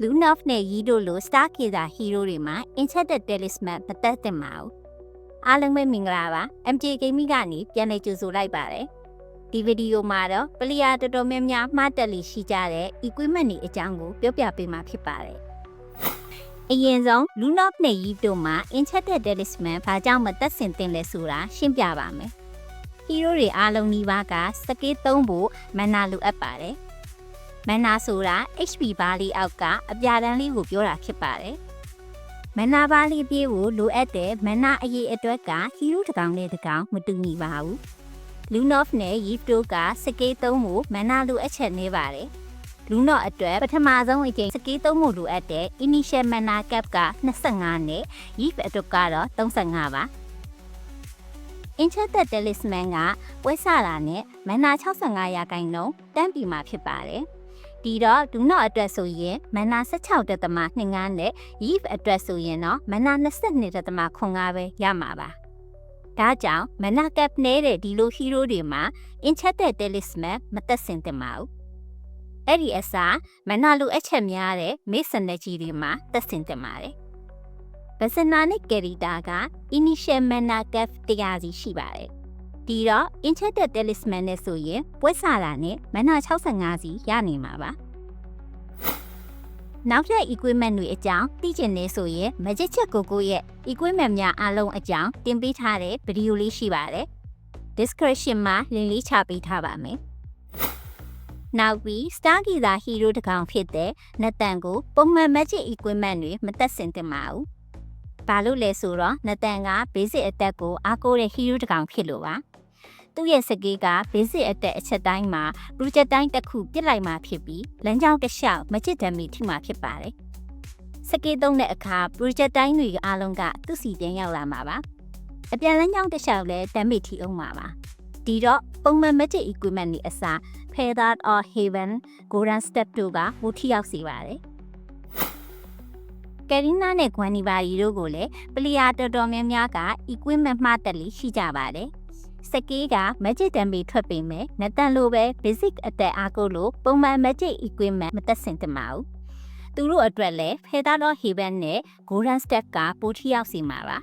Lunov နဲ့ Yi တို့လို Star Killer hero တွေမှာ Enchanted Talisman မတက်သင့်ပါဘူးအားလုံးပဲမင်္ဂလာပါ MJ Gaming ကနေပြန်လည်ကြိုဆိုလိုက်ပါတယ်ဒီဗီဒီယိုမှာတော့ပလီယာတော်တော်များများမှားတက်လီရှိကြတဲ့ equipment တွေအကြောင်းကိုပြောပြပေးမှာဖြစ်ပါတယ်အရင်ဆုံး Lunov နဲ့ Yi တို့မှာ Enchanted Talisman ဘာကြောင့်မတက်ဆင်သင့်လဲဆိုတာရှင်းပြပါမယ် hero တွေအားလုံးနီးပါးကစကေးသုံးဖို့မန်နာလိုအပ်ပါတယ် မန်နာဆိုတာ HP ဘားလေးအောက်ကအပြာတန်းလေးကိုပြောတာဖြစ်ပါတယ်မန်နာဘားလေးပြေးကိုလိုအပ်တဲ့မန်နာအရေးအတွက်က hero တစ်ကောင်နဲ့တစ်ကောင်မတူညီပါဘူး Lunov နဲ့ Yifto ကစကေးသုံးဖို့မန်နာလိုအပ်ချက်နေပါတယ် Lunov အတွက်ပထမဆုံးအကြိမ်စကေးသုံးဖို့လိုအပ်တဲ့ initial mana cap က25နဲ့ Yif အတွက်ကတော့35ပါ Enchanted Talisman ကပွဲဆတာနဲ့မန်နာ65ရာခိုင်နှုန်းတန်းပြီမှာဖြစ်ပါတယ်။ ဒီတော့ဒူနော့အတွက်ဆိုရင်မန်နာ16တက်သမ25နဲ့ Eve အတွက်ဆိုရင်တော့မန်နာ22တက်သမ95ပဲရမှာပါ။ဒါကြောင့်မန်နာ cap နေတဲ့ဒီလို hero တွေမှာ Enchanted Talisman မသက်စင်တင်ပါဘူး။အဲ့ဒီအစားမန်နာလိုအပ်ချက်များတဲ့ Mason ကြီးတွေမှာသက်စင်တင်ပါတယ်။ဗစနာနဲ့ကယ်ရီတာက initial mana cap တရားစီရှိပါတယ်။ ဒီတော့ enchanted talisman နဲ့ဆိုရင်ပွဲစားတာနဲ့ mana 65စီရနေမှာပါ။နောက်ထပ် equipment တွေအကြောင်းသိချင်နေဆိုရင် magic check ကိုကိုရဲ့ equipment များအားလုံးအကြောင်းတင်ပေးထားတဲ့ဗီဒီယိုလေးရှိပါတယ်။ description မှာ link လေးချပေးထားပါမယ်။နောက်ပြီး Star Killer Hero တစ်ကောင်ဖြစ်တဲ့နတ်တန်ကိုပုံမှန် magic equipment တွေမသက်စင်သင့်ပါဘူး။ ဘာလို့လဲဆိုတော့နတန်က basic attack ကိုအားကိုးတဲ့ hero တစ်ကောင်ဖြစ်လို့ပါ။သူ့ရဲ့စကေးက basic attack အချက်တိုင်းမှာ project တိုင်းတစ်ခုပြစ်လိုက်မှဖြစ်ပြီးလမ်းကြောင်းတစ်လျှောက်မချစ်ဒမီထိမှဖြစ်ပါတယ်။စကေးသုံးတဲ့အခါ project တိုင်းတွေအားလုံးကသူ့စီပြန်ရောက်လာမှာပါ။အပြန်လမ်းကြောင်းတစ်လျှောက်လည်းဒမီထိအောင်မှာပါ။ဒီတော့ပုံမှန် magic equipment တွေအစား feather or haven golden step တို့ကဝူထိရောက်စေပါတယ်။ ကယ်ရီနာနဲ့ဂွမ်နီဘာရီတို့ကိုလည်းပလီယာတော်တော်များများက equipment မှားတက်လိရှိကြပါတယ်။စကေးက magic တံပေထွက်ပေမဲ့နတန်လိုပဲ basic အသက်အားကိုလို့ပုံမှန် magic equipment မသက်စင်တမအောင်။သူတို့အတွက်လည်း feather dot haven နဲ့ golden step ကပိုထိရောက်စီမှာပါ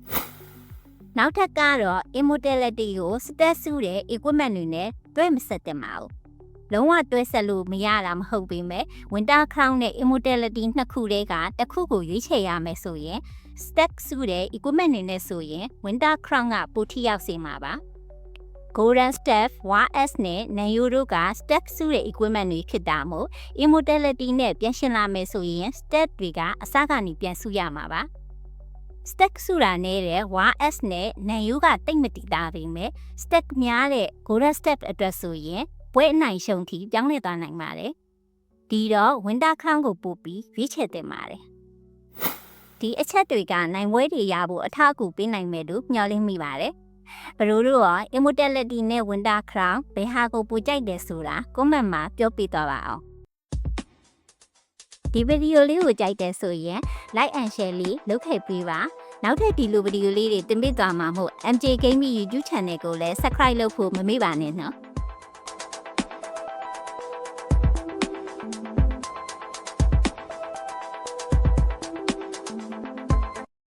။နောက်ထပ်ကတော့ immortality ကို stat စုတဲ့ equipment တွေနဲ့တွဲမဆက်တင်ပါဘူး။ လုံးဝတွဲဆက်လို့မရတာမဟုတ်ပေမဲ့ Winter Crown နဲ့ Immortality နှစ်ခုတည်းကတစ်ခုကိုရွေးချယ်ရမယ်ဆိုရင် stack စုတဲ့ equipment တွေနဲ့ဆိုရင် Winter Crown ကပိုထိရောက်စေမှာပါ Golden Staff, YS နဲ့ Nayo တို့က stack စုတဲ့ equipment တွေဖြစ်တာမို့ Immortality နဲ့ပြန်ရှင်းလာမယ်ဆိုရင် stack တွေကအစကနေပြန်စုရမှာပါ stack စုတာနဲ့တဲ့ YS နဲ့ Nayo ကတိတ်မတည်တာပေမဲ့ stack များတဲ့ Golden Staff အတွက်ဆိုရင် ပွဲအနိုင်ရှုံထိပြောင်းလဲသွားနိုင်ပါတယ်ဒီတော့ Winter Crown ကိုပို့ပြီးရွေးချယ်တင်ပါတယ်ဒီအချက်တွေကနိုင်ပွဲတွေရဖို့အထောက်အကူပေးနိုင်မယ်လို့မျှော်လင့်မိပါတယ်ဘရိုတို့ရော Immortality နဲ့ Winter Crown ဘယ်ဟာကိုပိုကြိုက်တယ်ဆိုတာ comment မှာပြောပြသွားပါအောင်ဒီဗီဒီယိုလေးကိုကြိုက်တယ်ဆိုရင် like and share လေးလုပ်ခဲ့ပေးပါနောက်ထပ်ဒီလိုဗီဒီယိုလေးတွေတင်ပြသွားမှာမို့ MJ Gaming YouTube Channel ကိုလည်း subscribe လုပ်ဖို့မမေ့ပါနဲ့နော်